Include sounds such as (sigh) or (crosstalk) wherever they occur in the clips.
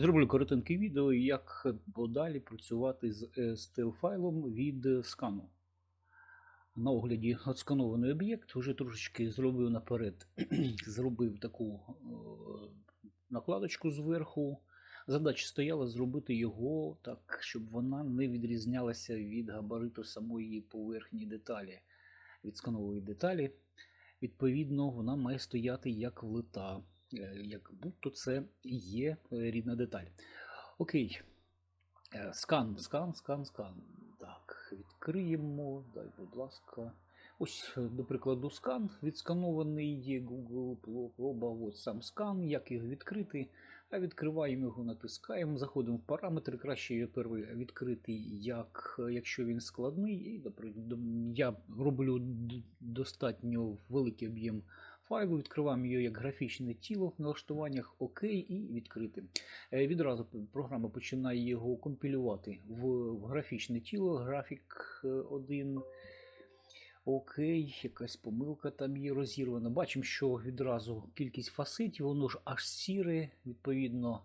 Зроблю коротеньке відео, як подалі працювати з STL файлом від скану. На огляді отсканований об'єкт, вже трошечки зробив наперед, (clears throat) зробив таку е, накладочку зверху. Задача стояла зробити його так, щоб вона не відрізнялася від габариту самої поверхні деталі, від сканової деталі. Відповідно, вона має стояти як влита, е, як будто це є е, рідна деталь. Окей. Е, Скан, скан, скан, скан. Так, відкриємо. Дай, будь ласка. Ось, е, до прикладу, скан відсканований є Google проба. Ось сам скан, як його відкрити. А відкриваємо його, натискаємо, заходимо в параметри. Краще перший відкрити, як, якщо він складний. І, я роблю достатньо великий об'єм файлу, відкриваємо її як графічне тіло в налаштуваннях ОК і відкрити. Е, Відразу програма починає його компілювати в, графічне тіло, графік 1. Окей, якась помилка там є розірвана. Бачимо, що відразу кількість фасетів, воно ж аж сіре, відповідно.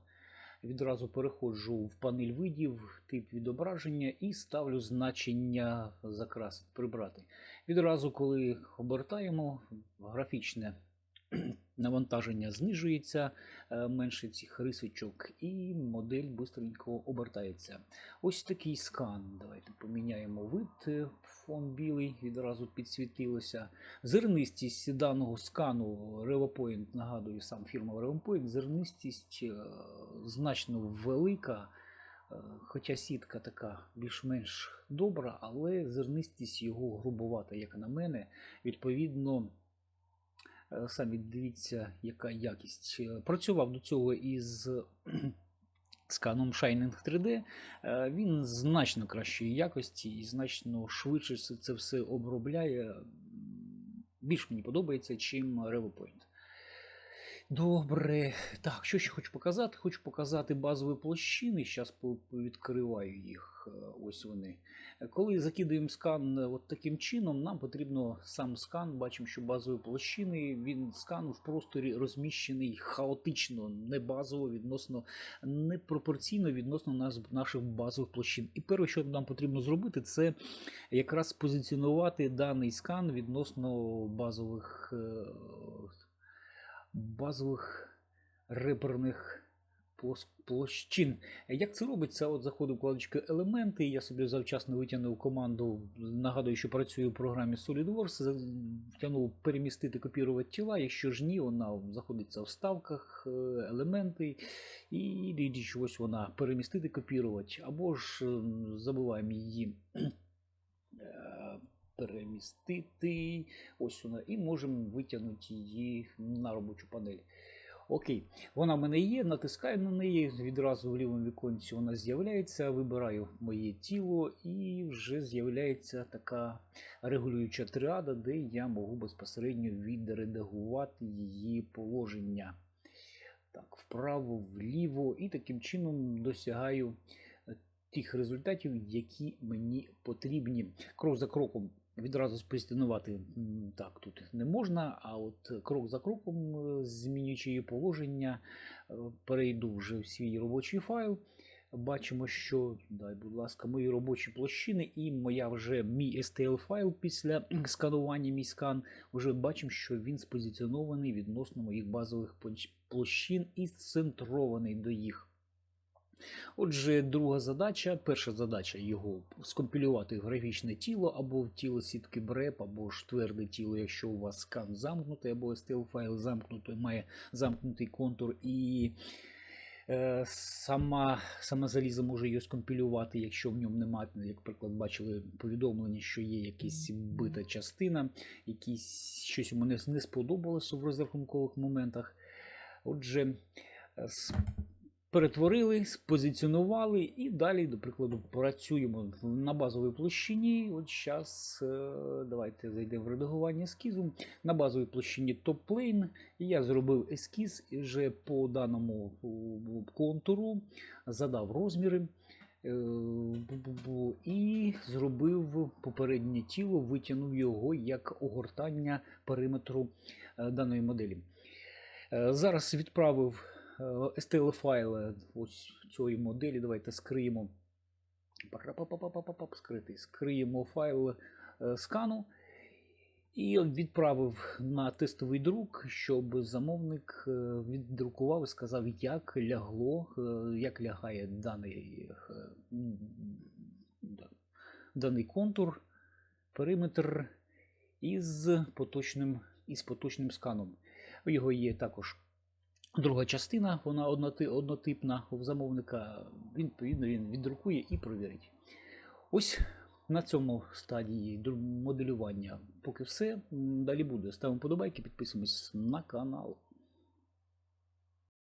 Відразу переходжу в панель видів, тип відображення і ставлю значення закрасити, прибрати. Відразу, коли обертаємо, графічне навантаження знижується, е, менше цих рисочок, і модель бистренько обертається. Ось такий скан. Давайте поміняємо вид. е, Фон білий відразу підсвітилося. Зернистість даного скану RevoPoint, нагадую, сам фірма RevoPoint, зернистість е, значно велика. Хоча сітка така більш-менш добра, але зернистість його грубовата, як на мене. Відповідно, самі дивіться, яка якість. Е, Працював до цього із (clears throat) сканом Shining 3D. Е, Він значно кращої якості і значно швидше це все обробляє. Більш мені подобається, чим RevoPoint. Добре. Так, що ще хочу показати? Хочу показати базові площини. Зараз відкриваю їх. Е, Ось вони. Коли закидаємо скан е, от таким чином, нам потрібно сам скан. Бачимо, що базові площини, він скан в просторі розміщений хаотично, не базово, відносно непропорційно відносно нас, наших базових площин. І перше, що нам потрібно зробити, це якраз позиціонувати даний скан відносно базових, е, базових реперних площин. Як це робиться? От заходив вкладочка елементи. Я собі завчасно витягнув команду. Нагадую, що працюю в програмі SolidWorks. Втягнув перемістити, копірувати тіла. Якщо ж ні, вона знаходиться в ставках, е, елементи, і річ ось вона перемістити, копірувати. Або ж е, забуваємо її. Перемістити, ось вона, і можемо витягнути її на робочу панель. Окей, вона в мене є, натискаю на неї, відразу в лівому віконці вона з'являється, вибираю моє тіло і вже з'являється така регулююча тріада, де я можу безпосередньо відредагувати її положення. Так, вправо, вліво, і таким чином досягаю тих результатів, які мені потрібні. Крок за кроком відразу спозиціонувати так тут не можна, а от крок за кроком, е, змінюючи її положення, е, перейду вже в свій робочий файл. Бачимо, що дай, будь ласка, мої робочі площини і моя вже мій STL файл після (clears throat) сканування, мій скан. Вже бачимо, що він спозиціонований відносно моїх базових площин і центрований до їх. Отже, друга задача, перша задача його скомпілювати в графічне тіло або в тіло сітки BREP, або ж тверде тіло, якщо у вас скан замкнутий, або STL файл замкнутий, має замкнутий контур і е, сама, саме залізо може його скомпілювати, якщо в ньому немає, як приклад, бачили повідомлення, що є якась бита частина, якісь щось йому не, не сподобалося в розрахункових моментах. Отже, е, перетворили, спозиціонували і далі, до прикладу, працюємо на базовій площині. От зараз давайте зайдемо в редагування ескізу. На базовій площині топ-плейн. Я зробив ескіз і вже по даному контуру, задав розміри. е, І зробив попереднє тіло, витягнув його як огортання периметру е, даної моделі. Е, Зараз відправив STL файл ось цієї моделі. Давайте скриємо. Скритий. Скриємо файл е, скану і відправив на тестовий друк, щоб замовник е, віддрукував і сказав, як лягло, е, як лягає даний, е, даний контур, периметр із поточним, із поточним сканом. У його є також друга частина, вона однотипна у замовника. Він, відповідно, він віддрукує і провірить. Ось на цьому стадії моделювання поки все. Далі буде. Ставимо подобайки, підписуємось на канал.